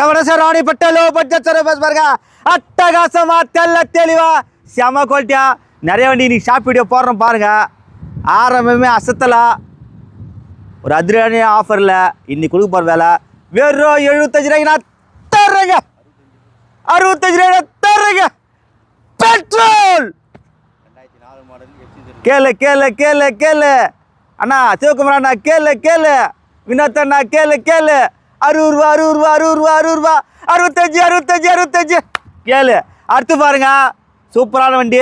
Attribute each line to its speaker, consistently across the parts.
Speaker 1: சவடச Ranipet low budget service பாருங்க அட்டகாசமா தெல்ல தெளிவா. செம குவாலிட்டியா நிறைய வண்டி இன்றைக்கி ஷாப் வீடியோ போடுறோம் பாருங்கள் ஆரம்பமே அசத்தலா. ஒரு அதிரடியான ஆஃபரில் இன்னைக்கு கொடுக்க போகிற வேலை. வெறும் எழுபத்தஞ்சு ரூபாய்க்கு நான் தர்றேங்க. அறுபத்தஞ்சு ரூபாய் நான் தர்றேங்க. பெட்ரோல்! கேளு கேளு கேளு கேளு. அண்ணா சிவகுமார் அண்ணா கேளு கேளு. வினோத் அண்ணா கேளு கேளு. அறுபது ரூபா அறுபது ரூபா அறுபது ரூபா அறுபது ரூபா. அறுபத்தஞ்சு அறுபத்தஞ்சு அறுபத்தஞ்சு. கேளு. அடுத்து பாருங்க. சூப்பரான வண்டி.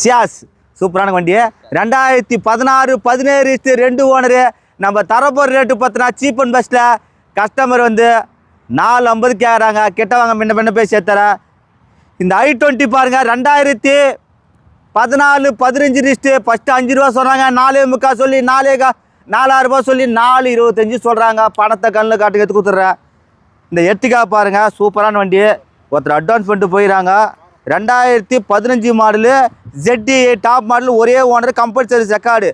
Speaker 1: சியாஸ் சூப்பரான வண்டி. ரெண்டாயிரத்தி பதினாறு பதினேழு ரெண்டு ஓனரு. நம்ம தரப்போகிற ரேட்டு பார்த்தினா சீப் அண்ட் பெஸ்ட்டில் கஸ்டமர் வந்து நாலு ஐம்பது கேட்குறாங்க கிட்ட வாங்க முன்ன பின்ன போய் சேர்த்துறேன் இந்த ஐ டுவெண்ட்டி பாருங்கள் ரெண்டாயிரத்தி பதினாலு பதினஞ்சு லிஸ்ட்டு ஃபஸ்ட்டு அஞ்சு ரூபா சொல்கிறாங்க நாலே முக்கால் சொல்லி நாலே கா நாலாயிரம் ரூபாய் சொல்லி நாலு இருபத்தஞ்சி சொல்கிறாங்க பணத்தை கண்ணில் காட்டுக்கு எடுத்து கொடுத்துட்றேன். இந்த எர்டிகா பாருங்கள் சூப்பரான வண்டி. ஒருத்தர் அட்வான்ஸ் பண்ணிட்டு போயிடறாங்க ரெண்டாயிரத்தி பதினஞ்சு மாடலு ஜெட்டி டாப் மாடல் ஒரே ஓனர் கம்பல்சரி செக்கார்டு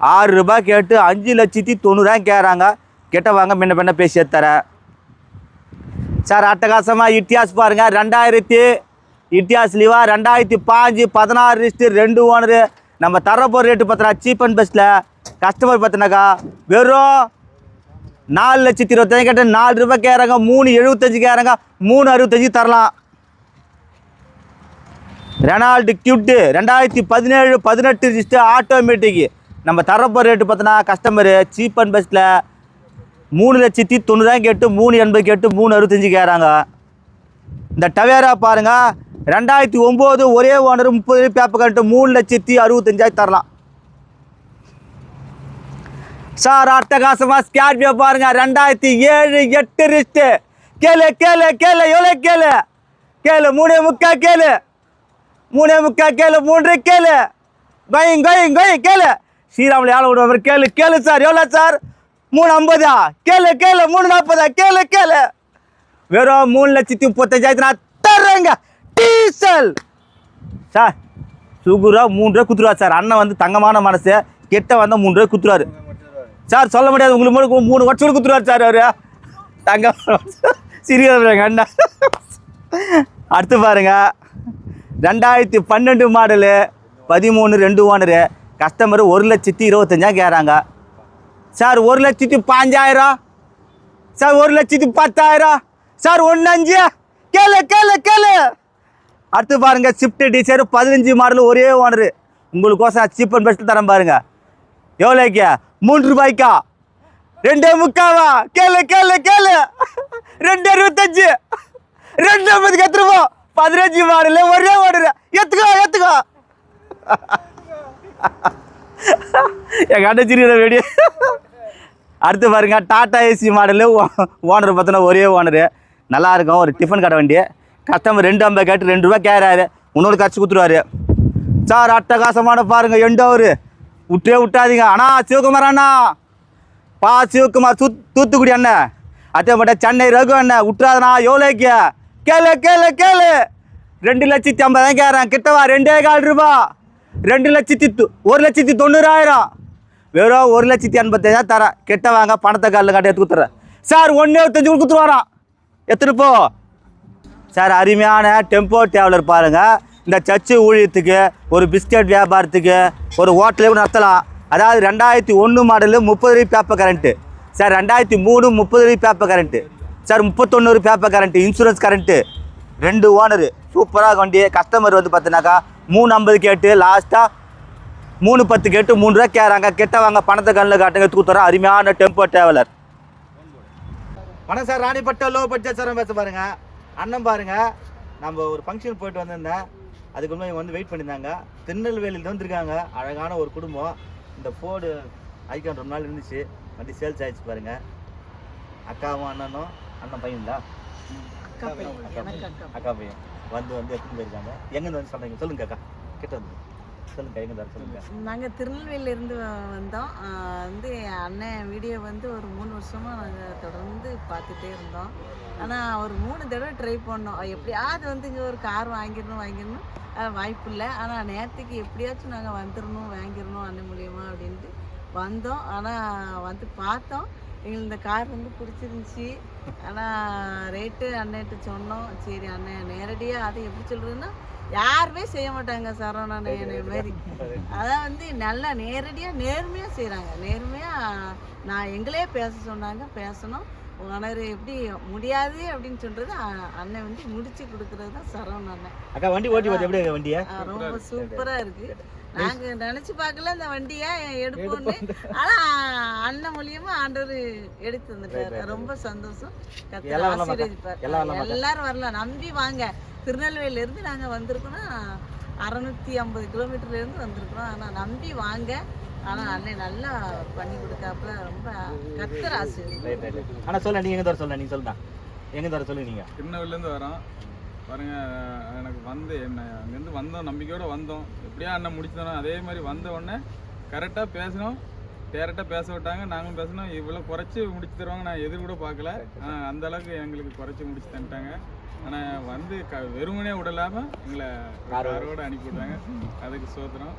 Speaker 1: ஆறு ரூபாய் கேட்டு அஞ்சு லட்சத்தி தொண்ணூறாயிரம் கேட்குறாங்க கிட்ட வாங்க முன்ன பின்ன பேசி தரேன் சார் அட்டகாசமாக இட்டியாஸ் பாருங்கள் ரெண்டாயிரத்தி இட்டியாஸ் லீவா ரெண்டாயிரத்தி பாஞ்சு பதினாறு லிஸ்ட்டு ரெண்டு ஓனரு நம்ம தரப்போகிற ரேட்டு பார்த்தோன்னா சீப் அண்ட் பெஸ்ட்டில் கஸ்டமர் பார்த்தினாக்கா வெறும் நாலு லட்சத்தி இருபத்தஞ்சு கேட்ட நாலு ரூபாய் கேட்குறாங்க மூணு எழுபத்தஞ்சு கேட்குறாங்க மூணு அறுபத்தஞ்சு தரலாம். ரெனால்டு கியூட்டு ரெண்டாயிரத்தி பதினேழு பதினெட்டு லிஸ்ட்டு ஆட்டோமேட்டிக்கு நம்ம தரப்போ ரேட்டு பார்த்தோன்னா கஸ்டமரு சீப் அண்ட் பெஸ்ட்டில் மூணு லட்சத்தி தொண்ணூறாயிரம் கேட்டு மூணு எண்பது கேட்டு மூணு அறுபத்தஞ்சு கேட்குறாங்க இந்த டவேரா பாருங்க ரெண்டாயிரத்தி ஒம்பது ஒரே ஓனர் முப்பது பேப்பர் கண்டு மூணு லட்சத்தி அறுபத்தஞ்சாயிரம் தரலாம். சார் அட்டகாசமா ஸ்கார்பியோ பாருங்க. ரெண்டாயிரத்தி ஏழு எட்டு ரிஸ்ட்டு கேளு கேளு கேளு எவ்வளோ கேளு? கேளு மூணே முக்கா கேளு. மூணே முக்கா கேளு மூன்று கேளு. கோயிங் கோயிங் கோயிங் கேளு. ஸ்ரீராமில் ஏழை விடுவார். கேளு கேளு சார். எவ்வளோ சார்? மூணு ஐம்பதா? கேளு கேளு மூணு நாற்பதா? கேளு கேளு. வெறும் மூணு லட்சத்தி முப்பத்தஞ்சாயிரத்தி நான் தர்றேங்க. டீசல். சார் சுகுரா மூணு ரூபா குத்துருவா சார். அண்ணன் வந்து தங்கமான மனசு கெட்ட வந்தால் மூணு ரூபா குத்துருவாரு சார் சொல்ல முடியாது. உங்களுக்கு மூணு மூணு வருஷம் கொடுத்துருவார் சார் அவர். தங்க சிறிய அண்ணா. அடுத்து பாருங்க. ரெண்டாயிரத்தி பன்னெண்டு மாடலு பதிமூணு ரெண்டு ஓனரு கஸ்டமர் ஒரு லட்சத்தி இருபத்தஞ்சா கேட்குறாங்க. சார் ஒரு லட்சத்தி பாஞ்சாயிரம் சார் ஒரு லட்சத்தி பத்தாயிரம். சார் ஒன்று அஞ்சு. கேளு கேளு கேளு. அடுத்து பாருங்க ஸ்விஃப்ட் டிசைர் பதினஞ்சு மாடல் ஒரே ஓனரு உங்களுக்கோசம் சீப் அண்ட் பெஸ்ட் தரம் பாருங்க. எவ்வளோக்கியா மூன்று ரூபாய்க்கா? ரெண்டே முக்காவா? கேளு கேளு கேளு. ரெண்டு அறுபத்தஞ்சு. ரெண்டு ஐம்பதுக்கு எத்துருவோம் பதினஞ்சு மாடல் ஒரே ஓனரு எத்துக்கோ எத்துக்கோ எங்கள் அண்ணன் சிரிக்கிற வெடி அடுத்து பாருங்க டாடா ஏசி மாடலு ஓனர் பார்த்தோன்னா ஒரே ஓனரு. நல்லா இருக்கும் ஒரு டிஃபன் கடை வண்டி. கஸ்டமர் ரெண்டு ஐம்பது கேட்டு ரெண்டு ரூபா கேட்குறாரு இன்னொரு கட்சி கொடுத்துருவாரு. சார் அட்டகாசமான பாருங்க எண்டோரு விட்டே விட்டாதீங்க. அண்ணா சிவகுமார் அண்ணா. பா சிவகுமார் தூ தூத்துக்குடி அண்ணன் அதே மட்டும் சென்னை ரகு அண்ணன் விட்டுறாதண்ணா எவ்வளோக்கு கேளு கேளு கேளு. ரெண்டு லட்சத்தி ஐம்பதாயிரம் கேட்குறேன் கிட்டவா ரெண்டே கால் ரூபா. ரெண்டு லட்சத்தி ஒரு லட்சத்தி தொண்ணூறாயிரம். வெறும் ஒரு லட்சத்தி எண்பத்தஞ்சாயிரம் தரேன். கெட்ட வாங்க பணத்தை காலில் கட்டி எடுத்து கொடுத்துறேன் சார் ஒன்று எழுபத்தஞ்சு கூட கொடுத்துருவாராம் எத்தனை போ. சார் அருமையான டெம்போ டேவலர் பாருங்கள் இந்த சர்ச்சு ஊழியத்துக்கு ஒரு பிஸ்கட் வியாபாரத்துக்கு ஒரு ஹோட்டலே கூட நடத்தலாம். அதாவது ரெண்டாயிரத்தி ஒன்று மாடலு முப்பது ரூபாய் பேப்பர் கரண்ட்டு சார் ரெண்டாயிரத்தி மூணு முப்பது ரூபாய் பேப்பர் கரண்ட்டு சார் முப்பத்தொண்ணூறு பேப்பர் கரண்ட்டு இன்சூரன்ஸ் கரண்ட்டு ரெண்டு ஓனரு சூப்பராக வண்டி கஸ்டமர் வந்து பார்த்தினாக்கா மூணு ஐம்பது கேட்டு லாஸ்ட்டாக மூணு பத்து கேட்டு மூணு ரூபா கேட்குறாங்க. கெட்ட வாங்க பணத்தை கண்ணில் காட்டுங்க தூத்துறோம் அருமையான டெம்போ டிராவலர் வணக்கம் sir Ranipet low budget sir பேச பாருங்க. அண்ணன் பாருங்க. நம்ம ஒரு ஃபங்க்ஷன் போயிட்டு வந்திருந்தேன். அதுக்கு முன்னாடி இவங்க வந்து வெயிட் பண்ணியிருந்தாங்க. திருநெல்வேலியில் வந்திருக்காங்க. அழகான ஒரு குடும்பம். இந்த ஃபோர்டு ஐக்கான் ரொம்ப நாள் இருந்துச்சு. வண்டி சேல்ஸ் ஆயிடுச்சு பாருங்க. அக்காவும் அண்ணனும் அண்ணன் பையன்தா
Speaker 2: அக்கா பையன்.
Speaker 1: வந்து வந்து எடுத்துன்னு போயிருக்காங்க. எங்கேருந்து வந்து சொல்றீங்க சொல்லுங்க அக்கா. கிட்ட வந்து. சொல்லுங்க எங்க வர சொல்லுங்க.
Speaker 2: நாங்கள் திருநெல்வேலியில இருந்து வ- வந்தோம். வந்து என் அண்ணன் வீடியோ வந்து ஒரு மூணு வருஷமாக நாங்கள் தொடர்ந்து பார்த்துட்டே இருந்தோம். ஆனால் ஒரு மூணு தடவை ட்ரை பண்ணோம். எப்படியாவது வந்து இங்கே ஒரு கார் வாங்கிடணும் வாங்கிடணும். வாய்ப்பு இல்லை ஆனால் நேற்றுக்கு எப்படியாச்சும் நாங்கள் வந்துடணும் வாங்கிடணும் அண்ணன் மூலியமாக அப்படின்ட்டு வந்தோம். ஆனால் வந்து பார்த்தோம். எங்களுக்கு இந்த கார் வந்து பிடிச்சிருந்துச்சி. ஆனால் ரேட்டு அண்ணன்ட்டு சொன்னோம். சரி அண்ணன் நேரடியாக அதை எப்படி சொல்கிறதுன்னா யாருமே செய்ய மாட்டாங்க சரவணன் என்னை மாரி அதான் வந்து நல்லா நேரடியாக நேர்மையாக செய்கிறாங்க நேர்மையாக நான் எங்களே பேச சொன்னாங்க பேசணும். உணர் எப்படி முடியாது அப்படின்னு சொல்கிறது அண்ணன் வந்து முடிச்சு கொடுக்குறது தான் சரவணன் அண்ணன்.
Speaker 1: அக்கா வண்டி ஓட்டி பார்த்து எப்படி இருக்கு வண்டியை?
Speaker 2: ரொம்ப சூப்பரா இருக்கு. நாங்க நினைச்சு பார்க்கல இந்த வண்டியை எடுப்போம்னு. ஆனா அண்ணன் மூலியமா ஆண்டவர் எடுத்து வந்துட்டாரு ரொம்ப சந்தோஷம்? ஆசீர்வதிப்பார். எல்லாரும் வரலாம் நம்பி வாங்க. திருநெல்வேலியில இருந்து நாங்க வந்திருக்கோம்னா அறுநூத்தி ஐம்பது கிலோமீட்டர்ல இருந்து வந்திருக்கிறோம் ஆனா நம்பி வாங்க. ஆனா அண்ணன் நல்லா பண்ணி கொடுத்தாப்புல ரொம்ப
Speaker 1: ரைட் ரைட் ஆனால் சொல்ல நீங்கள் எங்கே தர சொல்ல நீங்கள் சொல்லுங்க எங்கே தர சொல்லு நீங்கள்
Speaker 3: திருநெல்வேலிலேருந்து வரோம். பாருங்க எனக்கு வந்து என்ன அங்கேருந்து வந்தோம் நம்பிக்கையோட வந்தோம். எப்படியா அண்ணன் முடிச்சுதானோ அதே மாதிரி வந்த உடனே கரெக்டாக பேசினோம். டேரெக்டாக பேச விட்டாங்க நாங்களும் பேசினோம். இவ்வளோ குறைச்சி முடிச்சு தருவாங்க நான் எதிர் கூட பார்க்கல. அந்த அளவுக்கு எங்களுக்கு குறைச்சி முடிச்சு தந்துட்டாங்க. ஆனால் வந்து க வெறுமனே விடலாமல் எங்களை காரோட அனுப்பி விட்டாங்க. அதுக்கு சோத்திரம்.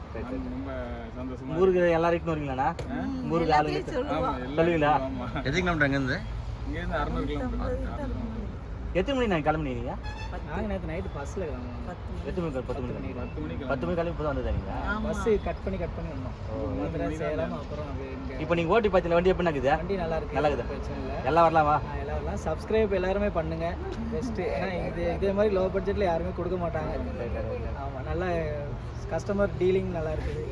Speaker 3: ரொம்ப சந்தோஷமா
Speaker 1: ஊருக்கு எல்லாரும் வருவீங்களாண்ணா? ஊருக்கு ஆளுங்க
Speaker 3: ஆமாம்? ஆமாம்
Speaker 4: எத்தனை கிலோமீட்டர் அங்கேருந்து
Speaker 3: இங்கேருந்து அறநூறு கிலோமீட்டர்.
Speaker 1: எத்தனை மணி நான் கிளம்புனீங்க
Speaker 5: நாங்கள் நேற்று நைட்டு பஸ்ஸில் கிளம்புனோம்.
Speaker 2: பத்து மணி.
Speaker 1: எத்தனை மணி பத்து மணி
Speaker 3: பத்து மணிக்கு
Speaker 1: பத்து மணி கிளம்பி இப்போ தான்
Speaker 2: ஆமா.
Speaker 5: பஸ்ஸு கட் பண்ணி கட் பண்ணி வந்தோம். மதுரை சேலம் அப்புறம் அது இங்கே
Speaker 1: இப்போ நீங்கள் ஓட்டி பார்த்தீங்க வண்டி எப்படி இருக்குது
Speaker 5: வண்டி நல்லா இருக்கு.
Speaker 1: நல்லா இருக்குது. எல்லாம் வரலாமா?
Speaker 5: எல்லாரும் சப்ஸ்கிரைப் எல்லாருமே பண்ணுங்க. பெஸ்ட்டு ஏன்னா இது இதே மாதிரி லோ பட்ஜெட்டில் யாருமே கொடுக்க மாட்டாங்க. ஆமாம் நல்லா கஸ்டமர் டீலிங் நல்லா இருக்குது.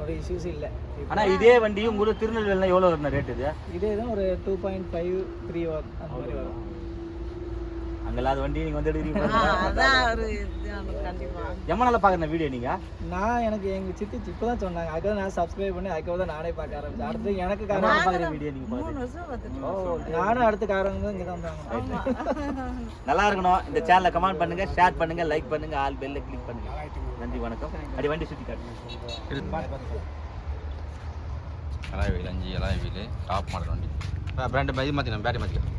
Speaker 5: ஒரு இஷ்யூஸ் இல்லை.
Speaker 1: ஆனால் இதே வண்டியும் உங்களுக்கு திருநெல்வேலியில் எவ்வளோ வருண்ணா ரேட் இது?
Speaker 5: இதே தான் ஒரு டூ பாயிண்ட் ஃபைவ் த்ரீ அந்த மாதிரி வரும்.
Speaker 1: அங்கே இல்லாத வண்டி நீங்கள் வந்து எடுக்கிறீங்க
Speaker 2: அதான் ஒரு
Speaker 1: எம்ம வீடியோ நீங்கள்
Speaker 5: நான் எனக்கு எங்கள் சித்தி இப்போ தான் சொன்னாங்க. அதுக்காக நான் சப்ஸ்கிரைப் பண்ணி அதுக்காக தான் நானே பார்க்க ஆரம்பிச்சேன். அடுத்து எனக்கு காரணம்
Speaker 1: நாள் பார்க்குற வீடியோ
Speaker 2: வருஷம் பார்த்துட்டு
Speaker 5: நானும் அடுத்த காரணம் இங்கே தான்
Speaker 1: நல்லா இருக்கணும். இந்த சேனலை கமெண்ட் பண்ணுங்க ஷேர் பண்ணுங்க லைக் பண்ணுங்க ஆல் பெல்ல கிளிக் பண்ணுங்க. நன்றி வணக்கம். அடி வண்டி சுற்றி காட்டுங்க
Speaker 4: வீல் அஞ்சு எலாய் வீல் டாப் மாடல் வண்டி. பிராண்டு இது மாற்றிக்கலாம் பேட்டரி மாற்றிக்கலாம்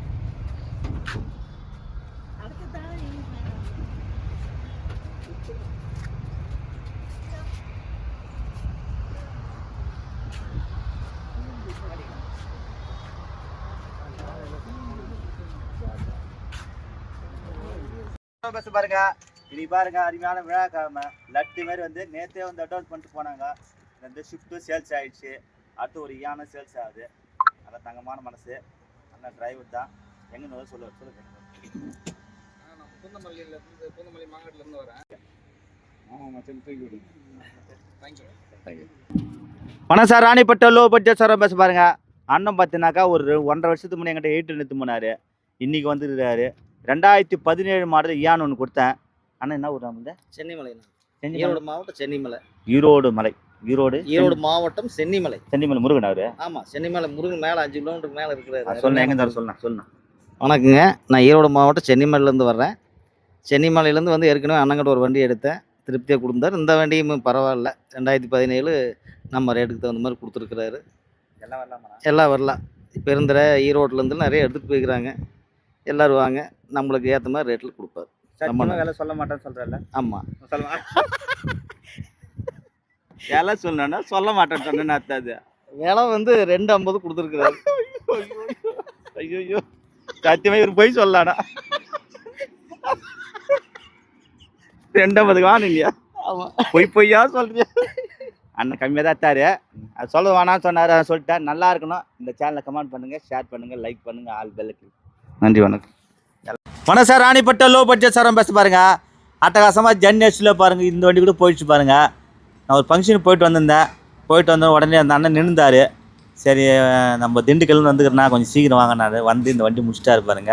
Speaker 1: பஸ் பாருங்க. இனி பாருங்க அருமையான விழாக்கிழமை லட்டு மாதிரி வந்து நேத்தே வந்து அட்வான்ஸ் பண்ணிட்டு போனாங்க. இந்த ஷிஃப்ட்டு சேல்ஸ் ஆயிடுச்சு. அடுத்து ஒரு ஈயான சேல்ஸ் ஆகுது. நல்ல தங்கமான மனசு. நல்ல டிரைவர் தான். எங்கன்னு சொல்லுவார் சொல்லுங்க.
Speaker 3: நான் பூந்தமல்லியிலேருந்து பூந்தமல்லி மாவட்டத்துலேருந்து வரேன். சரி
Speaker 1: வணக்கம் sir Ranipet low budget sir bus பாருங்க. அண்ணன் பார்த்தீங்கன்னாக்கா ஒரு ஒன்றரை வருஷத்துக்கு முன்னே என்கிட்ட எயிட் நிறுத்து போனார். இன்னைக்கு வந்துருக்காரு ரெண்டாயிரத்தி பதினேழு மாடல் ஈயான் ஒன்று கொடுத்தேன். அண்ணன் என்ன ஊர் நம்ம
Speaker 6: சென்னிமலை.
Speaker 1: செஞ்சி
Speaker 6: ஈரோடு மாவட்டம் சென்னிமலை.
Speaker 1: ஈரோடு மலை. ஈரோடு
Speaker 6: ஈரோடு மாவட்டம் சென்னிமலை.
Speaker 1: சென்னிமலை முருகன் அவரு.
Speaker 6: ஆமா சென்னிமலை முருகன் மேல அஞ்சு கிலோமீட்டருக்கு மேல இருக்கிறாரு
Speaker 1: சொல்லுங்க எங்க சொல்லலாம் சொல்லலாம்
Speaker 6: வணக்கங்க. நான் ஈரோடு மாவட்டம் சென்னிமலையிலேருந்து வர்றேன். சென்னிமலையிலேருந்து வந்து ஏற்கனவே அண்ணங்கிட்ட ஒரு வண்டி எடுத்தேன். திருப்தியாக கொடுத்தாரு. இந்த வண்டியும் பரவாயில்ல. ரெண்டாயிரத்தி பதினேழு நம்ம ரேட்டுக்கு தகுந்த மாதிரி கொடுத்துருக்குறாரு.
Speaker 1: எல்லாம் வரலாமா?
Speaker 6: எல்லாம் வரலாம். இப்போ இருந்துற ஈரோட்லேருந்து நிறைய எடுத்துகிட்டு போய்க்கிறாங்க எல்லோரும் வாங்க. நம்மளுக்கு ஏற்ற மாதிரி ரேட்டில் கொடுப்பாரு.
Speaker 1: சத்தியமா வேலை சொல்ல மாட்டேன்னு சொல்றல
Speaker 6: ஆமாம்
Speaker 1: சொல்ல வேலை சொன்னா சொல்ல மாட்டேன்னு சொன்னேன்னு அர்த்தம் அது.
Speaker 6: விலை வந்து ரெண்டு ஐம்பது கொடுத்துருக்குறாரு.
Speaker 1: ஐயோ சத்தியமா இவர் போய் சொல்லலாடா ரெண்டாவதுக்கு வாங்க
Speaker 6: ஆமாம்
Speaker 1: பொய் பொய்யா சொல்றியா. அண்ணன் கம்மியாக தான் எத்தாரு அது சொல்ல வேணாம்னு சொன்னார் சொல்லிட்டேன் நல்லா இருக்கணும். இந்த சேனலை கமெண்ட் பண்ணுங்க ஷேர் பண்ணுங்க லைக் பண்ணுங்க ஆல் பெல்லுக்கு நன்றி வணக்கம். வணக்கம் சார். ராணிப்பட்ட லோ பட்ஜெட் சாரம் பேச பாருங்க. அட்டகாசமாக ஜென்எஸ்டில் பாருங்க. இந்த வண்டி கூட போயிடுச்சு பாருங்க. நான் ஒரு ஃபங்க்ஷனுக்கு போயிட்டு வந்திருந்தேன். போயிட்டு வந்த உடனே அந்த அண்ணன் நின்றுந்தாரு சரி நம்ம திண்டுக்கல்னு வந்துக்கிறேன்னா கொஞ்சம் சீக்கிரம் வாங்கினாரு வந்து இந்த வண்டி முடிச்சிட்டாரு பாருங்க.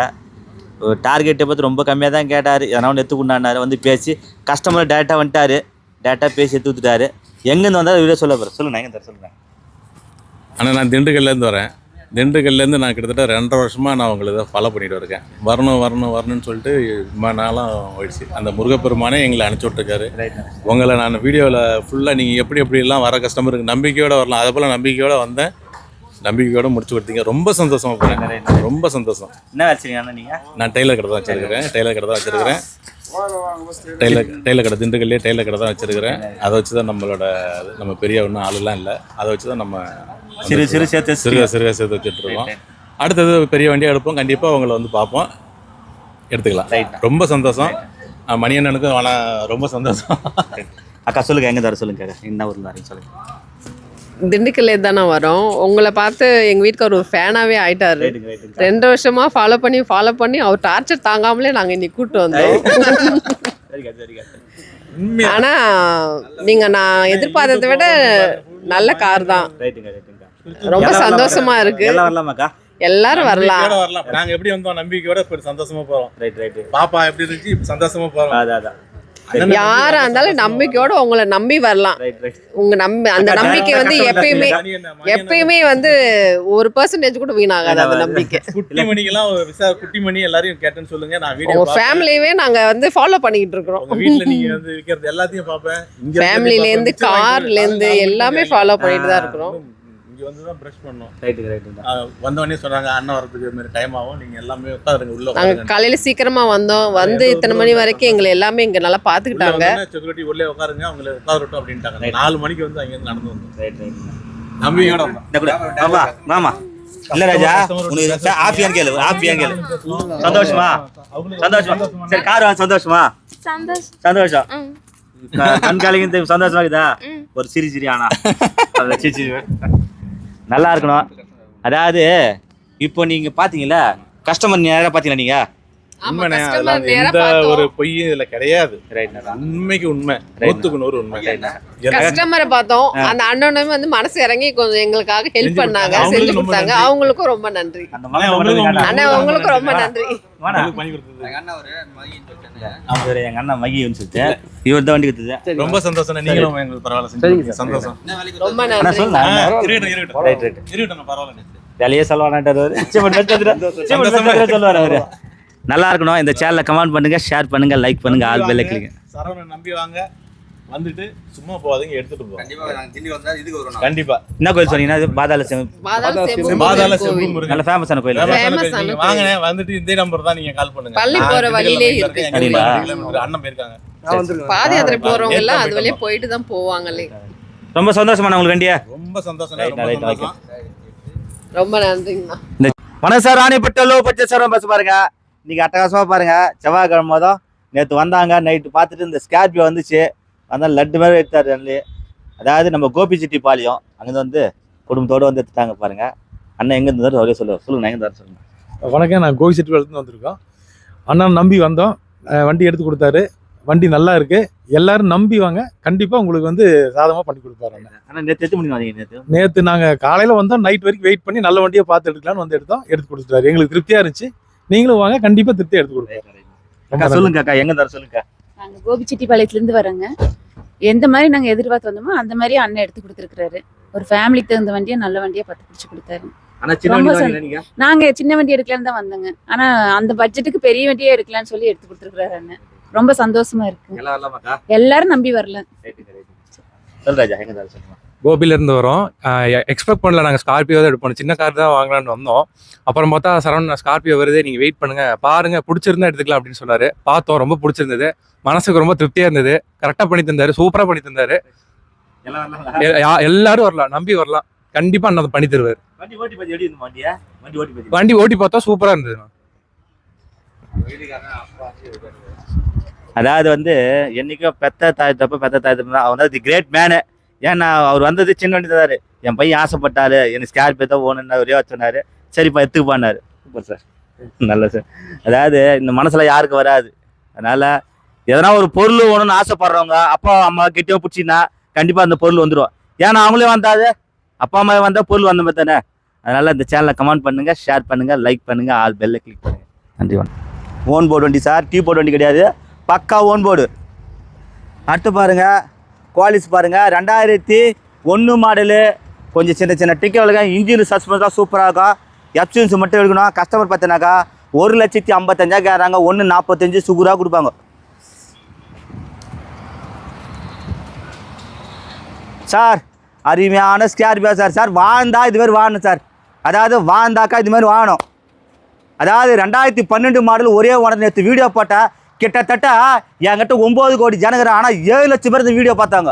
Speaker 1: டார்கெட்டை பற்றி ரொம்ப கம்மியாக தான் கேட்டார். எதனா ஒன்று எடுத்துக்கொண்டாரு வந்து பேசி கஸ்டமர் டேரெக்டாக வந்துட்டார். டேரெக்டாக பேசி எடுத்து கொடுத்துட்டாரு எங்கேருந்து வந்தாலும் வீடியோ சொல்ல போகிறேன் சொல்லுங்க எங்கே சொல்லுங்கள்
Speaker 7: ஆனால் நான் திண்டுக்கல்லேருந்து வரேன். திண்டுக்கல்லேருந்து நான் கிட்டத்தட்ட ரெண்டரை வருஷமாக நான் உங்களுக்கு ஃபாலோ பண்ணிட்டு இருக்கேன். வரணும் வரணும் வரணும்னு சொல்லிட்டு ரொம்ப நாளாக போயிடுச்சு. அந்த முருகப்பெருமானே எங்களை அனுப்பிச்சி விட்ருக்காரு உங்களை நான் வீடியோவில் ஃபுல்லாக நீங்கள் எப்படி எப்படிலாம் வர கஸ்டமருக்கு நம்பிக்கையோடு வரலாம். அதே போல் நம்பிக்கையோடு வந்தேன். நம்பிக்கையோடு முடிச்சு கொடுத்தீங்க. ரொம்ப சந்தோஷமாக போகிறேன் ரொம்ப சந்தோஷம்.
Speaker 1: என்ன வச்சுருங்க அண்ணா நீங்கள்
Speaker 7: நான் டெய்லர் கடை தான் வச்சுருக்கிறேன். டெய்லர் கடை தான் வச்சுருக்கிறேன். டெய்லர் டெய்லர் கடை திண்டுக்கல்லே டெய்லர் கடை தான் வச்சுருக்கிறேன். அதை வச்சு தான் நம்மளோட. நம்ம பெரிய ஒன்றும் ஆளுலாம் இல்லை. அதை வச்சு தான் நம்ம
Speaker 1: சிறு சிறு சேர்த்து
Speaker 7: சிறுக சிறுக சேர்த்து வச்சுட்டு இருக்கோம். அடுத்தது பெரிய வண்டியாக எடுப்போம். கண்டிப்பாக உங்களை வந்து பார்ப்போம். எடுத்துக்கலாம். ரொம்ப சந்தோஷம். அஹ் மணி அண்ணனுக்கும் ஆனால் ரொம்ப சந்தோஷம்.
Speaker 1: அக்கா சொல்லுங்க. எங்க தர சொல்லுங்க என்ன ஊர்ல வரீங்க சொல்லுங்க.
Speaker 8: திண்டுக்கல்லே தானே வரோம். உங்களை பார்த்து எங்கள் வீட்டுக்கு ஒரு ஃபேனாகவே ஆயிட்டாரு. ரெண்டு வருஷமா ஃபாலோ பண்ணி ஃபாலோ பண்ணி அவர் டார்ச்சர் தாங்காமலே நாங்கள் இன்னைக்கு கூப்பிட்டு வந்தோம்.
Speaker 1: சரிக்கா சரிக்கா.
Speaker 8: ஆனா நீங்க நான் எதிர்பார்த்ததை விட நல்ல கார் தான். ரொம்ப சந்தோஷமா இருக்கு. எல்லாரும் வரலாம்.
Speaker 7: நாங்கள் எப்படி வந்தோம்? நம்பிக்கையோட சந்தோஷமா
Speaker 1: ரைட்டு
Speaker 7: பாப்பா எப்படி இருந்துச்சு? சந்தோஷமா
Speaker 1: அதான் அதான்.
Speaker 8: யாரா இருந்தாலும் நம்பிக்கையோட உங்களை நம்பி வரலாம். உங்க நம்பி அந்த நம்பிக்கை வந்து எப்பயுமே எப்பயுமே வந்து ஒரு பர்சன்டேஜ் கூட வீணாகாது அந்த நம்பிக்கை.
Speaker 7: குட்டி மணிக்கெல்லாம் ஒரு விசா குட்டி மணி எல்லாரையும் கேட்டேன்னு சொல்லுங்க நான் வீடியோ
Speaker 8: உங்க ஃபேமிலியவே நாங்க வந்து ஃபாலோ பண்ணிக்கிட்டு இருக்கிறோம்.
Speaker 7: வீட்ல நீங்க வந்து எல்லாத்தையும் பார்ப்பேன்.
Speaker 8: ஃபேமிலில இருந்து. கார்ல இருந்து எல்லாமே ஃபாலோ பண்ணிட்டு தான் இருக்கிறோம்.
Speaker 7: இங்க வந்து தான் ப்ரஷ் பண்ணோம்.
Speaker 1: ரைட்டுங்க ரைட்டுங்க
Speaker 7: ஆஹ் வந்த உடனே சொன்னாங்க அண்ணன் வரதுக்கு இது மாதிரி டைம் ஆகும். நீங்க எல்லாமே உட்காருங்க உள்ள
Speaker 8: நாங்க
Speaker 7: உட்காருங்க.
Speaker 8: காலையில சீக்கிரமா வந்தோம். வந்து இத்தனை மணி வரைக்கும் எங்களை எல்லாமே இங்க நல்லா பாத்துக்கிட்டாங்க.
Speaker 7: செக்யூரிட்டி உள்ளே உட்காருங்க அவங்கள உட்காரட்டும் அப்படின்ட்டாங்க. நாலு மணிக்கு வந்து அங்க இருந்து நடந்து வந்தோம்.
Speaker 1: ரைட் இந்த கூட மாமா மாமா. இல்ல ராஜா உனக்கு ஹாப்பியான்னு கேளு ஹாப்பியான்னு கேளு. சந்தோஷமா? சந்தோஷமா? சரி கார் வாங்க சந்தோஷமா?
Speaker 9: சந்தோஷம்.
Speaker 1: கண்காலிக்கு சந்தோஷமா இருக்குதா? ஒரு சிரி சிரி ஆனா. சிரி சிரி. நல்லா இருக்கணும். அதாவது இப்போ நீங்க பாத்தீங்களா கஸ்டமர் நேரா பாத்தீங்களா நீங்க?
Speaker 7: உண்மைண்ணே, எந்த. ஒரு பொய்யும் இதுல கிடையாது.
Speaker 1: ரைட்
Speaker 7: உண்மைக்கு உண்மை. நூத்துக்கு நூறு உண்மை.
Speaker 8: கஸ்டமரை பார்த்தோம். அந்த அண்ணனும் வந்து மனசு இறங்கி கொஞ்சம் எங்களுக்காக ஹெல்ப் பண்ணாங்க. செஞ்சு
Speaker 7: அவங்களுக்கும்
Speaker 8: கொடுத்தாங்க. அவங்களுக்கும் ரொம்ப நன்றி.
Speaker 7: அண்ணா, உங்களுக்கு
Speaker 8: ரொம்ப நன்றி.
Speaker 7: உங்களுக்கு பண்ணி கொடுத்தது.
Speaker 4: எங்கள் அண்ணன் ஒரு மகின்னு சொல்லிட்டேன்
Speaker 1: அவர் எங்க அண்ணன் மகின்னு சொல்லிட்டு இவர் தான் வண்டி கொடுத்தது.
Speaker 7: ரொம்ப சந்தோஷம் நீங்களும் எங்களுக்கு பரவாயில்ல சந்தோஷம்.
Speaker 8: ரொம்ப நன்றி.
Speaker 1: சொல்லுங்க.
Speaker 7: பரவாயில்ல.
Speaker 1: வேலையே சொல்லுவானாட்டார் சொல்லுவார் அவரு நல்லா இருக்கணும். இந்த சேனலை கமெண்ட் பண்ணுங்க ஷேர் பண்ணுங்க லைக் பண்ணுங்க ஆல் பெல் கிளிங்க.
Speaker 7: சரவணன் நம்பி வாங்க வந்துட்டு சும்மா போகாதீங்க எடுத்துட்டு போவோம்
Speaker 4: கண்டிப்பாக நாங்கள் திண்டி வந்தால் இதுக்கு நான்
Speaker 7: கண்டிப்பா.
Speaker 1: என்ன கோயில் சொன்னீங்கன்னா இது பாதாள
Speaker 8: செம்பு.
Speaker 7: பாதாள. செம்பு முருகன்.
Speaker 1: நல்ல ஃபேமஸான கோயில்?
Speaker 7: நீங்க. வாங்கண்ணே வந்துட்டு இதே நம்பர் தான் நீங்க கால் பண்ணுங்க.
Speaker 8: பள்ளி போற வழியிலே. இருக்கு.
Speaker 7: அண்ணன் போயிருக்காங்க.
Speaker 8: பாத யாத்திரை போறவங்க எல்லாம் அது வழியா
Speaker 7: போயிட்டு
Speaker 8: தான் போவாங்களே.
Speaker 1: ரொம்ப சந்தோஷமா உங்களுக்கு வண்டியா?
Speaker 7: ரொம்ப. சந்தோஷம். ரொம்ப
Speaker 8: நன்றிங்கண்ணா
Speaker 1: வணக்கம் sir. Ranipet low budget sir bus பாருங்க. இன்னைக்கு அட்டகாசமா பாருங்க. செவ்வாய்க்கிழமை தான். நேற்று வந்தாங்க. நைட்டு பார்த்துட்டு இந்த ஸ்கார்பியோ வந்துச்சு. வந்தால் லட்டு மாதிரி எடுத்தார் அண்ணி. அதாவது நம்ம கோபிச்செட்டி பாளையம் அங்கேருந்து வந்து குடும்பத்தோடு வந்து எடுத்துட்டாங்க பாருங்க. அண்ணன் எங்கே இருந்தாரு? அவரே சொல்லுவார். சொல்லுங்க நான் எங்கே இருந்தாரு சொல்லுங்க.
Speaker 10: வணக்கம். நான் கோவிச்செட்டிப்பாளையத்துலேருந்து வந்திருக்கோம். அண்ணன் நம்பி வந்தோம். வண்டி எடுத்து கொடுத்தாரு. வண்டி நல்லா இருக்கு. எல்லாரும் நம்பி வாங்க. கண்டிப்பாக உங்களுக்கு வந்து சாதமாக பண்ணி கொடுப்பாரு அண்ணன்.
Speaker 1: அண்ணா நேற்று எத்தனை வந்தீங்க நேற்று
Speaker 10: நேற்று நாங்கள் காலையில் வந்தோம். நைட் வரைக்கும் வெயிட் பண்ணி நல்ல வண்டியை பார்த்து எடுக்கலாம்னு வந்து எடுத்தோம். எடுத்து கொடுத்துட்டாரு. எங்களுக்கு திருப்தியாக இருந்துச்சு. நீங்களும் வாங்க கண்டிப்பாக திருப்தியாக எடுத்து நன்றி.
Speaker 1: சொல்லுங்க அக்கா எங்கே இருந்தாரு சொல்லுங்க
Speaker 9: நாங்கள் கோபிச்செட்டிப்பாளையத்துலேருந்து வரோங்க. எந்த மாதிரி நாங்கள் எதிர்பார்த்து வந்தோமோ அந்த மாதிரி அண்ணன் எடுத்து கொடுத்துருக்குறாரு. ஒரு ஃபேமிலிக்கு தகுந்த வண்டியை நல்ல வண்டியை பார்த்து பிடிச்சி கொடுத்தாரு.
Speaker 1: நீங்க?
Speaker 9: சின்ன வண்டி எடுக்கலான்னு தான் வந்தோங்க. ஆனால் அந்த பட்ஜெட்டுக்கு பெரிய வண்டியே எடுக்கலான்னு சொல்லி எடுத்து கொடுத்துருக்குறாரு அண்ணன். ரொம்ப சந்தோஷமா இருக்கு. எல்லாரும் நம்பி வரல.
Speaker 11: கோபிலேருந்து வரோம். எக்ஸ்பெக்ட் பண்ணல. நாங்கள் ஸ்கார்பியோ தான் எடுப்போம். சின்ன கார் தான் வாங்கலாம்னு வந்தோம். அப்புறம் பார்த்தா சரவணன் ஸ்கார்பியோ வருது நீங்கள் வெயிட் பண்ணுங்க. பாருங்க பிடிச்சிருந்தா எடுத்துக்கலாம் அப்படின்னு சொன்னாரு. பார்த்தோம் ரொம்ப பிடிச்சிருந்தது. மனசுக்கு ரொம்ப திருப்தியாக இருந்தது. கரெக்டாக பண்ணி தந்தாரு. சூப்பராக பண்ணி தந்தாரு. எல்லாரும் வரலாம். நம்பி வரலாம். கண்டிப்பாக அண்ணன் பண்ணி தருவார்.
Speaker 1: வண்டி ஓட்டி
Speaker 11: பார்த்தா சூப்பராக இருந்தது
Speaker 1: அதாவது வந்து என்னைக்கும் பெத்த தாய் தப்பு பெத்த தாய் தப்பு அவன் தான் தி கிரேட் மேனு ஏன்னா அவர் வந்தது சின்ன வண்டி தான் என் பையன் ஆசைப்பட்டாரு. எனக்கு ஸ்கார்பியோ தான் ஓணுன்னு ஒரே வச்சுனாரு சரிப்பா எடுத்துப்பானாரு சூப்பர் சார். நல்ல சார். அதாவது இந்த மனசில் யாருக்கு வராது. அதனால் எதனா ஒரு பொருள் வேணும்னு ஆசைப்படுறவங்க அப்பா அம்மா கிட்டேயும் பிடிச்சின்னா கண்டிப்பாக அந்த பொருள் வந்துடும் ஏன்னா அவங்களே வந்தாது அப்பா அம்மா வந்தால் பொருள் வந்த மாதிரி தானே. அதனால் இந்த சேனலை கமெண்ட் பண்ணுங்கள் ஷேர் பண்ணுங்கள் லைக் பண்ணுங்கள் ஆல் பெல்ல கிளிக் பண்ணுங்க. நன்றி வணக்கம். ஓன் போர்டு வண்டி சார். டீ போர்டு வண்டி கிடையாது. பக்கா ஓன் போர்டு அடுத்து பாருங்கள் குவாலிஸ் பாருங்கள் ரெண்டாயிரத்தி ஒன்று மாடலு. கொஞ்சம் சின்ன சின்ன டிக்கெட்டுங்க இன்ஜின் சஸ்பென்ஸ்லாம் சூப்பராக இருக்கும். எப்சூன்ஸ் மட்டும் எடுக்கணும் கஸ்டமர் பார்த்தினாக்கா ஒரு லட்சத்தி ஐம்பத்தஞ்சா கேட்குறாங்க ஒன்று நாற்பத்தஞ்சு சுகுராக கொடுப்பாங்க. சார் அருமையான ஸ்கார்பியோ சார். சார் வாழ்ந்தா இது மாதிரி வாழணும் சார். அதாவது வாழ்ந்தாக்கா இது மாதிரி வாழணும் அதாவது ரெண்டாயிரத்தி பன்னெண்டு மாடல் ஒரே உடனே நேற்று வீடியோ போட்டால் கிட்டத்தட்ட என்கிட்ட ஒம்பது கோடி ஜனங்க ஆனால் ஏழு லட்சம் பேர் இந்த வீடியோ பார்த்தாங்க.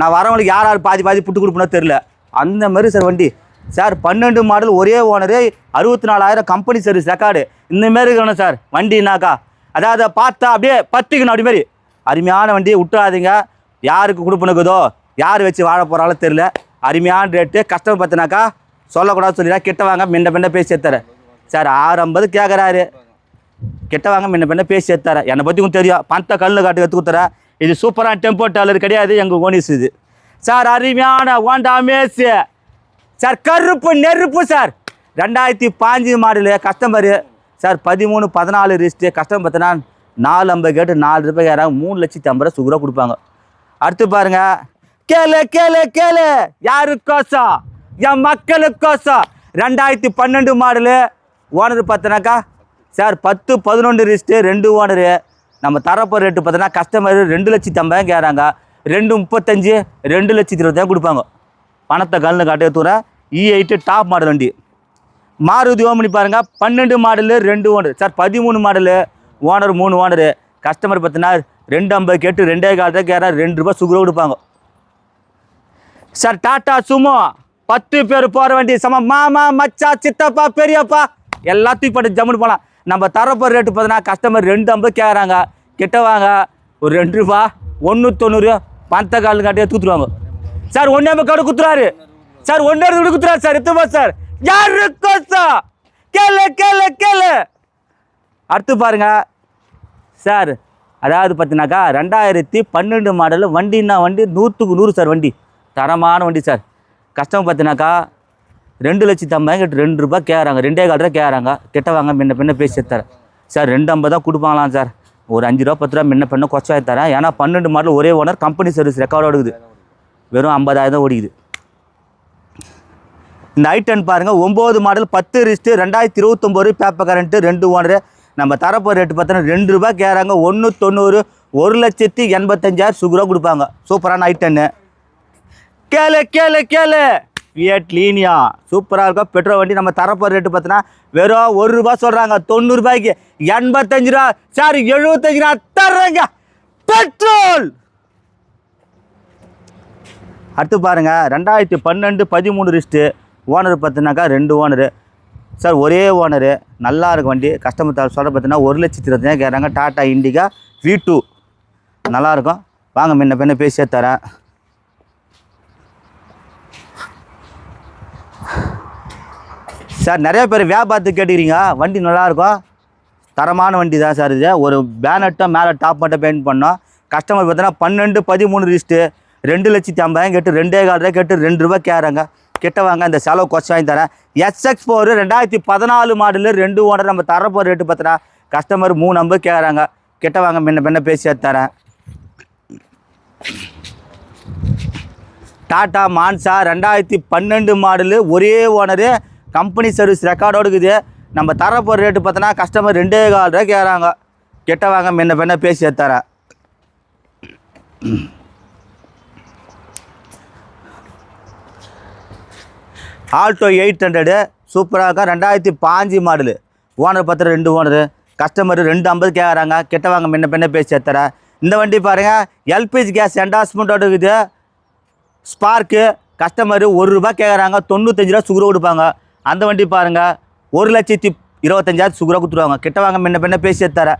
Speaker 1: நான் வரவங்களுக்கு யார் யார் பாதி பாதி புட்டு கொடுப்பனோ தெரில அந்த மாதிரி சார் வண்டி. சார் பன்னெண்டு மாடல் ஒரே ஓனரு அறுபத்தி நாலாயிரம் கம்பெனி சர்வீஸ் ரெக்கார்டு இந்தமாரி இருக்கணும் சார் வண்டினாக்கா. அதாவது பார்த்தா அப்படியே பத்துக்கணும் அப்படி மாதிரி. அருமையான வண்டியை விட்டுறாதீங்க. யாருக்கு கொடுப்பனுக்குதோ யார் வச்சு வாழ போகிறாலும் தெரில அருமையான ரேட்டு கஸ்டமர் பார்த்தினாக்கா சொல்லக்கூடாது சொல்லிடா கிட்ட வாங்க மின்ன பின்ன பேசி எடுத்துறேன் சார் ஆறு ஐம்பது கேட்குறாரு கெட்டவாங்க முன்ன பின்ன பேசி எடுத்தாரேன் என்னை பற்றி உங்களுக்கு தெரியும். பந்த கல்லு காட்டு எடுத்து கொடுத்துறேன் இது சூப்பரான டெம்போ டாலர் கிடையாது. எங்கள் ஓனிஸ் இது. சார் அருமையான ஓண்டா மேஸு சார் கருப்பு நெருப்பு சார். ரெண்டாயிரத்தி பாஞ்சு மாடலு கஸ்டமரு சார் பதிமூணு பதினாலு ரிஸ்ட்டு கஸ்டமர் பார்த்தீங்கன்னா நாலு ஐம்பது கேட்டு நாலு ரூபாய் யாராவது மூணு லட்சத்தி ஐம்பது ரூபா சுகுரா கொடுப்பாங்க. அடுத்து பாருங்க. கேளு கேளு கேளு. யாருக்கோசம் என் மக்களுக்கோசம் ரெண்டாயிரத்தி பன்னெண்டு மாடலு ஓனர் பார்த்தனாக்கா சார் பத்து பதினொன்று ரிஸ்ட்டு ரெண்டு ஓனரு. நம்ம தரப்போ ரேட்டு பார்த்தோன்னா கஸ்டமர் ரெண்டு லட்சத்தி ஐம்பதாயிரம் கேட்குறாங்க. ரெண்டு முப்பத்தஞ்சு ரெண்டு லட்சத்தி இருபதாயிரம் கொடுப்பாங்க. பணத்தை கல்னு காட்டு தூர. இ எயிட்டு டாப் மாடல் வண்டி. மாருதி ஓமனி பாருங்க. பன்னெண்டு மாடலு ரெண்டு ஓனர். சார் பதிமூணு மாடலு ஓனர் மூணு ஓனரு. கஸ்டமர் பார்த்தீங்கன்னா ரெண்டு ஐம்பது கேட்டு ரெண்டே கால் தான் கேட்குறா ரெண்டு ரூபாய் சுகரோ கொடுப்பாங்க. Sir Tata Sumo. பத்து பேர் போகிற வண்டி. சம மாமா மச்சா சித்தப்பா பெரியப்பா. எல்லாத்தையும் போட்டு ஜம்முன்னு போகலாம். நம்ம தரப்போ ரேட்டு பார்த்தீங்கன்னா கஸ்டமர் ரெண்டு ஐம்பது கேட்குறாங்க கிட்ட வாங்க. ஒரு ரெண்டு ரூபா ஒன்று தொண்ணூறு பந்த கால் காட்டியே தூத்துருவாங்க. சார் ஒன்றே கார்டு குத்துறாரு. சார் ஒன்றே கார்டு குத்துறாரு சார். எத்துப்பா சார். யாருக்கு சார். கேளு கேளு கேளு. அடுத்து பாருங்க. சார் அதாவது பார்த்தீங்கன்னாக்கா ரெண்டாயிரத்தி பன்னெண்டு மாடலு வண்டின்னா வண்டி நூற்றுக்கு நூறு சார் வண்டி. தரமான வண்டி சார். கஸ்டமர் பார்த்தீங்கன்னாக்கா ரெண்டு லட்சத்தி ஐம்பதாயிரம் ரெண்டு ரூபாய் கேட்குறாங்க. ரெண்டே கால் ரூபா கேட்குறாங்க. கிட்ட வாங்க முன்ன பின்ன பேசி தரேன் சார் ரெண்டு ஐம்பது தான் கொடுப்பாங்களாம் சார். ஒரு அஞ்சு ரூபா பத்து ரூபா முன்ன பின்ன கொச்சா தரேன் ஏன்னா பன்னெண்டு மாடல் ஒரே ஓனர் கம்பெனி சர்வீஸ் ரெக்கார்டு ஓடுது. வெறும் ஐம்பதாயிரம் தான் ஓடிக்குது. இந்த ஐ டென் பாருங்கள் ஒம்பது மாடல் பத்து ரிஸ்ட்டு ரெண்டாயிரத்தி இருபத்தொம்போது பேப்பர் கரண்ட்டு ரெண்டு ஓனரு நம்ம தரப்போ ரேட்டு பார்த்தோன்னா ரெண்டு ரூபா கேட்குறாங்க. ஒன்று தொண்ணூறு ஒரு லட்சத்தி எண்பத்தஞ்சாயிரம் சுகுரூவா கொடுப்பாங்க. சூப்பரான ஐ டென்னு கேளு கேளு கேளு. ஃபியட் லீனியா சூப்பராக இருக்கும் பெட்ரோல் வண்டி நம்ம தரப்போ ரேட்டு பார்த்தோன்னா வெறும் ஒரு ரூபா சொல்கிறாங்க தொண்ணூறுபாய்க்கு எண்பத்தஞ்சு ரூபா. சாரி எழுபத்தஞ்சு ரூபா தர்றேங்க. பெட்ரோல் அடுத்து பாருங்கள் ரெண்டாயிரத்தி பன்னெண்டு பதிமூணு ரிஸ்ட்டு ஓனர் பார்த்தினாக்கா ரெண்டு ஓனரு சார் ஒரே ஓனரு நல்லா இருக்கும் வண்டி. கஸ்டமர் தர சொல்கிற பார்த்தீங்கன்னா ஒரு லட்சத்தி இருபத்தஞ்சா கேட்குறாங்க டாட்டா இண்டிகா வி டூ நல்லாயிருக்கும் வாங்க முன்ன பின்ன பேசியே தரேன். சார் நிறைய பேர் வியாபாரத்துக்கு கேட்டுக்கிறீங்க. வண்டி நல்லாயிருக்கும் தரமான வண்டி தான் சார் இது. ஒரு பேனட்டும் மேலே டாப் மட்டும் பெயிண்ட் பண்ணோம். கஸ்டமர் பார்த்தோன்னா பன்னெண்டு பதிமூணு ரிஸ்ட்டு ரெண்டு லட்சத்தி ஐம்பதாயிரம் கேட்டு ரெண்டே கால் ரூபாய் கேட்டு ரெண்டு ரூபா கேட்குறாங்க. கிட்ட வாங்க இந்த செலவு கொஸ்ட் வாங்கி தரேன். எஸ்எக்ஸ் ஃபோர் ரெண்டாயிரத்தி பதினாலு மாடலு ரெண்டு ஓனர் நம்ம தரப்போ ரேட்டு பார்த்தோன்னா கஸ்டமர் மூணு ஐம்பது கேட்குறாங்க. கிட்ட வாங்க முன்ன பின்ன பேசி தரேன். டாட்டா மான்சா ரெண்டாயிரத்தி பன்னெண்டு மாடலு ஒரே ஓனரு கம்பெனி சர்வீஸ் ரெக்கார்டோடு இருக்குது. நம்ம தரப்போகிற ரேட்டு பார்த்தோன்னா கஸ்டமர் ரெண்டே கால் ரூபா கேட்குறாங்க கெட்ட வாங்க முன்ன பின்ன பேசி எடுத்து ஆல்டோ எயிட் ஹண்ட்ரடு சூப்பராக இருக்கும் ரெண்டாயிரத்தி பாஞ்சு மாடலு ஓனர் பார்த்து ரெண்டு ஓனரு கஸ்டமர் ரெண்டு ஐம்பது கேட்குறாங்க கெட்ட வாங்க முன்ன பின்ன பேசி எடுத்துறேன் இந்த வண்டி பாருங்கள் எல்பிஜி கேஸ் என்டாஸ்மெண்ட்டோட இருக்குது. ஸ்பார்க்கு கஸ்டமர் ஒரு ரூபா கேட்குறாங்க தொண்ணூத்தஞ்சு ரூபா சுகர் கொடுப்பாங்க. அந்த வண்டி பாருங்கள் ஒரு லட்சத்தி இருபத்தஞ்சாயிரம் சுகராக கொடுத்துருவாங்க. கிட்ட வாங்க முன்ன பின்ன பேசி தர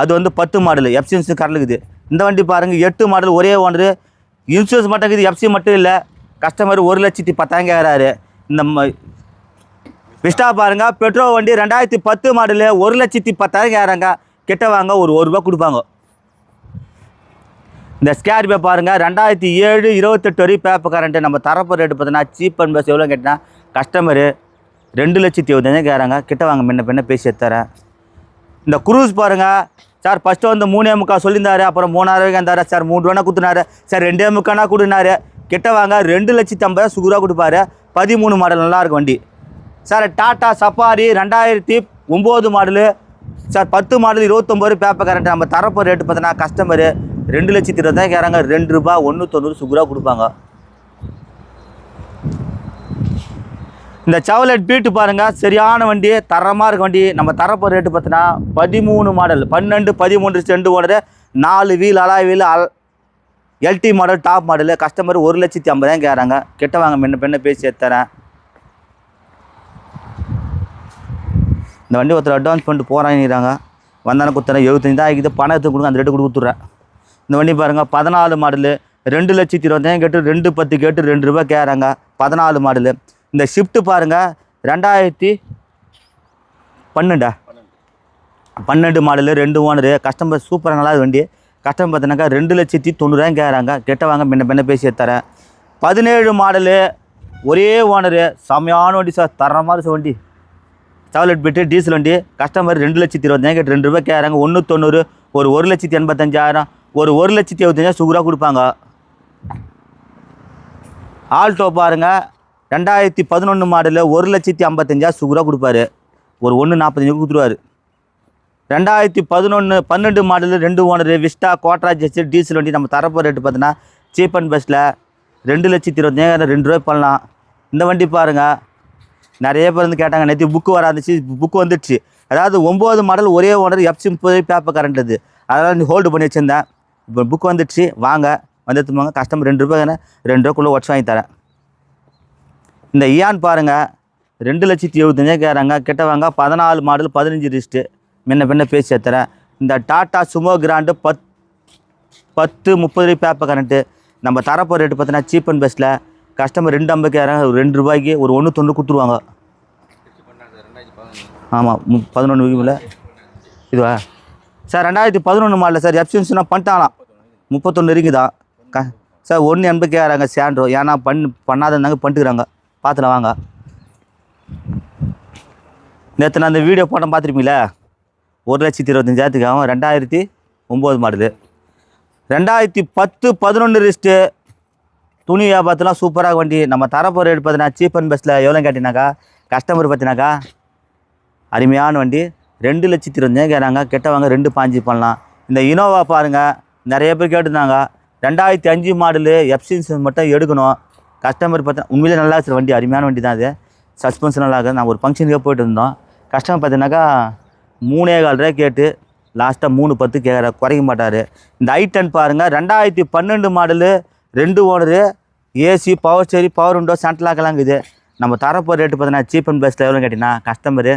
Speaker 1: அது வந்து பத்து மாடல் எஃப்சியன்ஸு கரலுக்குது. இந்த வண்டி பாருங்கள் எட்டு மாடல் ஒரே ஓனரு இன்சூரன்ஸ் மட்டும் இருக்குது எஃப்சி மட்டும் இல்லை. கஸ்டமர் ஒரு லட்சத்தி பத்தாயிரம் கேட்குறாரு இந்த ம விஸ்டா பாருங்க பெட்ரோல் வண்டி ரெண்டாயிரத்தி பத்து மாடலு ஒரு லட்சத்தி பத்தாயிரம் கேட்குறாங்க கிட்ட வாங்க ஒரு ஒரு ரூபா கொடுப்பாங்க. இந்த ஸ்கேர்பியோ பாருங்கள் ரெண்டாயிரத்தி ஏழு இருபத்தெட்டு வரையும் பேப்பர் கரண்ட்டு நம்ம தரப்போ ரேட்டு பார்த்தீங்கன்னா சீப் அண்ட் பஸ் எவ்வளோ கேட்டிங்கன்னா கஸ்டமரு ரெண்டு லட்சத்தி இருபத்தஞ்சாயிரம் கேட்குறாங்க கிட்ட வாங்க முன்ன பின்ன பேசி எடுத்துறேன். இந்த குரூஸ் பாருங்கள் சார் ஃபஸ்ட்டு வந்து மூணே முக்கால் சொல்லியிருந்தாரு அப்புறம் மூணாயிரம் இருந்தாரு சார் மூணு ரூபா கொடுத்துனாரு. சார் ரெண்டே முக்கானா கொடுனாரு. கிட்ட வாங்க ரெண்டு லட்சத்தி ஐம்பது ரூபா சுகுரா கொடுப்பாரு. பதிமூணு மாடல் நல்லா வண்டி. சார் டாட்டா சஃபாரி ரெண்டாயிரத்தி ஒம்பது மாடலு. சார் பத்து மாடல் இருபத்தொம்போது பேப்பர் கரண்ட் நம்ம தரப்போ ரேட்டு பார்த்தோன்னா கஸ்டமரு ரெண்டு லட்சத்தி இருபதாயிரம் கேட்குறாங்க ரெண்டு ரூபா ஒன்று தொண்ணூறு சுகுரா கொடுப்பாங்க. இந்த செவலட் பீட்டு பாருங்கள் சரியான வண்டி தரமாக இருக்க வண்டி. நம்ம தரப்போ ரேட்டு பார்த்தீங்கன்னா பதிமூணு மாடல் பன்னெண்டு பதிமூன்று செண்டு ஓடுது நாலு வீல் அலாய் வீல் அல் எல்டி மாடல் டாப் மாடலு கஸ்டமர் ஒரு லட்சத்தி ஐம்பதாயிரம் கேட்குறாங்க. கிட்ட வாங்க முன்ன பெண்ணை பேசி தரேன் இந்த வண்டி ஒருத்தர் அட்வான்ஸ் பண்ணிட்டு போகிறாங்கிறாங்க வந்தானே கொடுத்துறேன். எழுபத்தஞ்சு தான் ஆகிக்குது. பணம் எடுத்து கொடுங்க அந்த ரேட்டு கொடுத்து கொடுத்துட்றேன். இந்த வண்டி பாருங்கள் பதினாலு மாடலு ரெண்டு லட்சத்தி இருபத்தஞ்சு கேட்டு ரெண்டு பத்து கேட்டு ரெண்டு ரூபா கேட்குறாங்க. பதினாலு மாடலு இந்த ஷிஃப்ட்டு பாருங்கள் ரெண்டாயிரத்தி பன்னெண்டா? பன்னெண்டு மாடலு ரெண்டு ஓனரு கஸ்டமர் சூப்பராக நல்லா வண்டி. கஸ்டமர் பார்த்தீங்கன்னாக்கா ரெண்டு லட்சத்தி தொண்ணூறாயிரம் கேட்குறாங்க கெட்ட வாங்க பின்ன பின்ன பேசி தரேன். பதினேழு மாடலு ஒரே ஓனரு செம்மையான வண்டி சார் தரமாக இருக்கு வண்டி. சாக்லேட் பிட்டு டீசல் வண்டி. கஸ்டமர் ரெண்டு லட்சத்தி இருபத்தஞ்சாயிரம் கேட்டு ரெண்டு ரூபாய் கேட்குறாங்க ஒன்று தொண்ணூறு ஒரு ஒரு லட்சத்தி எண்பத்தஞ்சாயிரம் ஒரு ஒரு லட்சத்தி எழுபத்தஞ்சாயிரம் சுகராக கொடுப்பாங்க. ஆல்டோ பாருங்க. ரெண்டாயிரத்தி பதினொன்று மாடலில் ஒரு லட்சத்தி ஐம்பத்தஞ்சாயிரம் சுகராக கொடுப்பாரு. ஒரு ஒன்று நாற்பத்தஞ்சு கொடுத்துருவாரு. ரெண்டாயிரத்தி பதினொன்று பன்னெண்டு மாடலு ரெண்டு ஓனரு விஸ்டா கோட்ரா ஜெஸ்ட் டீசல் வண்டி நம்ம தரப்போ ரேட்டு பார்த்தீங்கன்னா சீப் அண்ட் பெஸ்ட்டில் ரெண்டு லட்சத்தி இருபத்தஞ்சாயிரம் ரெண்டு ரூபாய் பண்ணலாம். இந்த வண்டி பாருங்கள் நிறைய பேர் வந்து கேட்டாங்க நேற்று புக்கு வராந்துச்சு புக்கு வந்துடுச்சு. அதாவது ஒம்பது மாடல் ஒரே ஓனர் எஃப்சி போய் பேப்பர் கரண்ட் இது அதனால் நீ ஹோல்டு பண்ணி வச்சுருந்தேன். இப்போ புக் வந்துடுச்சு. வாங்க வந்து எடுத்துட்டு கஸ்டமர் ரெண்டு ரூபாய் ரெண்டு ரூபாய்க்குள்ளே ஒட்ஸ் வாங்கி தரேன். இந்த இயான் பாருங்கள் ரெண்டு லட்சத்தி எழுபத்தஞ்சே கேட்குறாங்க கிட்ட வாங்க பதினாலு மாடல் பதினஞ்சு ரிஸ்ட்டு முன்ன பின்ன பேசி ஏற்றுறேன் இந்த டாட்டா சுமோ கிராண்டு பத் பத்து முப்பது பேப்பர் கரண்ட்டு நம்ம தரப்போ ரேட்டு பார்த்தீங்கன்னா சீப் அண்ட் பெஸ்ட்டில் கஸ்டமர் ரெண்டு ஐம்பது கேட்குறாங்க ஒரு ரெண்டு ரூபாய்க்கு ஒரு ஒன்று தொண்ணூறு கொடுத்துருவாங்க. ஆமாம் மு பதினொன்று விகிமில் இதுவா? சார் ரெண்டாயிரத்தி பதினொன்று மாடல சார் எஃப்சின்ஸ்னா பண்ணிட்டாங்களாம். முப்பத்தொன்று இருக்குதான் க சார் ஒன்று எண்பது கேட்குறாங்க சேண்ட்ரோ ஏன்னா பண்ணு பண்ணாத பண்ணிட்டுக்கிறாங்க பார்த்துல வாங்க. நேற்று நான் அந்த வீடியோ போட்டேன் பார்த்துருப்பீங்களே? ஒரு லட்சத்தி இருபத்தஞ்சாயிரத்துக்காகவும் ரெண்டாயிரத்தி ஒம்பது மாடலு ரெண்டாயிரத்தி பத்து பதினொன்று ரிஸ்ட்டு துணி வியாபாரத்துலாம் சூப்பராக வண்டி நம்ம தரப்போ ரேட் பார்த்தீங்கன்னா சீப் அண்ட் பெஸ்ட்டில் எவ்வளோ கேட்டினாக்கா கஸ்டமர் பார்த்தினாக்கா அருமையான வண்டி. ரெண்டு லட்சத்தி இருபத்தஞ்சாயிரம் கேட்குறாங்க கெட்டவங்க ரெண்டு பாஞ்சு பண்ணலாம். இந்த இனோவா பாருங்கள் நிறைய பேர் கேட்டிருந்தாங்க. ரெண்டாயிரத்தி அஞ்சு மாடலு எஃப்சின்ஸ் மட்டும் எடுக்கணும். கஸ்டமர் பார்த்தா உண்மையிலே நல்லா சார் வண்டி. அருமையான வண்டி தான் அது. சஸ்பென்ஸ் நல்லா இருக்குது. நான் ஒரு ஃபங்க்ஷனுக்கே போயிட்டு இருந்தோம். கஸ்டமர் பார்த்தீங்கன்னாக்கா மூணே கால் ரூபாய் கேட்டு லாஸ்ட்டாக மூணு பத்து கேட்குற குறைக்க மாட்டார். இந்த ஐ டென் பாருங்கள் ரெண்டாயிரத்தி பன்னெண்டு மாடலு ரெண்டு owner AC power steering power window சென்ட்லாக்கெல்லாம் நம்ம தரப்போ ரேட்டு பார்த்தீங்கன்னா சீப் அண்ட் பெஸ்ட்டில் எவ்வளோ கேட்டிங்கன்னா கஸ்டமரு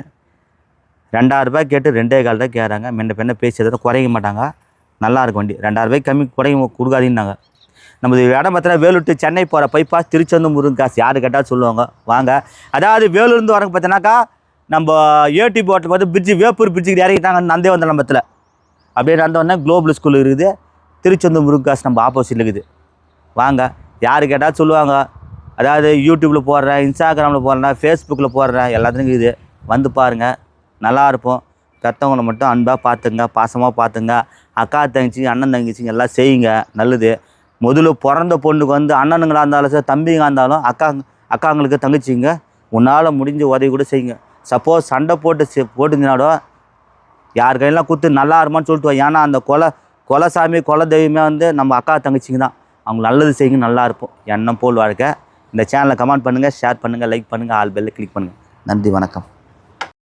Speaker 1: ரெண்டாயிரம் கேட்டு ரெண்டே கால் ரூபா கேட்குறாங்க முன்ன பின்ன எதாவது குறைக்க மாட்டாங்க. நல்லாயிருக்கும் வண்டி. ரெண்டாயிரம் ரூபாய்க்கு கம்மி குறைக்க கொடுக்காதீங்கன்னாங்க. நமது இடம் பார்த்தா வேலூர் to சென்னை போகிற பைபாஸ் திருச்செந்தூர் முருகன் காசு யார் கேட்டால் சொல்லுவாங்க. வாங்க. அதாவது வேலூர்லேருந்து வரங்க பார்த்தீங்கன்னாக்கா நம்ம ஏடி போட்டில் பார்த்து பிரிட்ஜு வேப்பூர் பிரிட்ஜுக்கு இறங்கிட்டாங்க நந்தே வந்த நம்பத்தில். அப்படியே நடந்து குளோபல் ஸ்கூல் இருக்குது. திருச்செந்தூர் முருகன் காசு நம்ம ஆப்போசிட்டில் இருக்குது. வாங்க. யார் கேட்டால் சொல்லுவாங்க. அதாவது யூடியூப்பில் போடுறேன் இன்ஸ்டாகிராமில் போடுறேன் ஃபேஸ்புக்கில் போடுறேன் எல்லாத்துலையும் இருக்குது. வந்து பாருங்கள் நல்லா இருப்போம். பெற்றவங்களை மட்டும் அன்பாக பார்த்துங்க பாசமாக பார்த்துங்க அக்கா தங்கச்சி அண்ணன் தங்கச்சிங்க எல்லாம் செய்யுங்க. நல்லது. முதல்ல பிறந்த பொண்ணுக்கு வந்து அண்ணனுங்களாக இருந்தாலும் சரி தம்பிங்க இருந்தாலும் அக்கா அக்காங்களுக்கு தங்கச்சிங்க உன்னால் முடிஞ்ச உதவி கூட செய்யுங்க. சப்போஸ் சண்டை போட்டு செ போட்டுங்கனாடோ யார் கையெல்லாம் கொடுத்து நல்லா இருமான்னு சொல்லிட்டு ஏன்னா அந்த கொலை கொலை சாமி கொலை தெய்வமே வந்து நம்ம அக்கா தங்கச்சிங்க தான். அவங்க நல்லது செய்யுங்க நல்லா இருப்போம். எண்ணம் போல் வாழ்க்கை இந்த சேனலை கமெண்ட் பண்ணுங்கள் ஷேர் பண்ணுங்கள் லைக் பண்ணுங்கள் ஆல் பெல்ல கிளிக் பண்ணுங்கள் நன்றி வணக்கம்.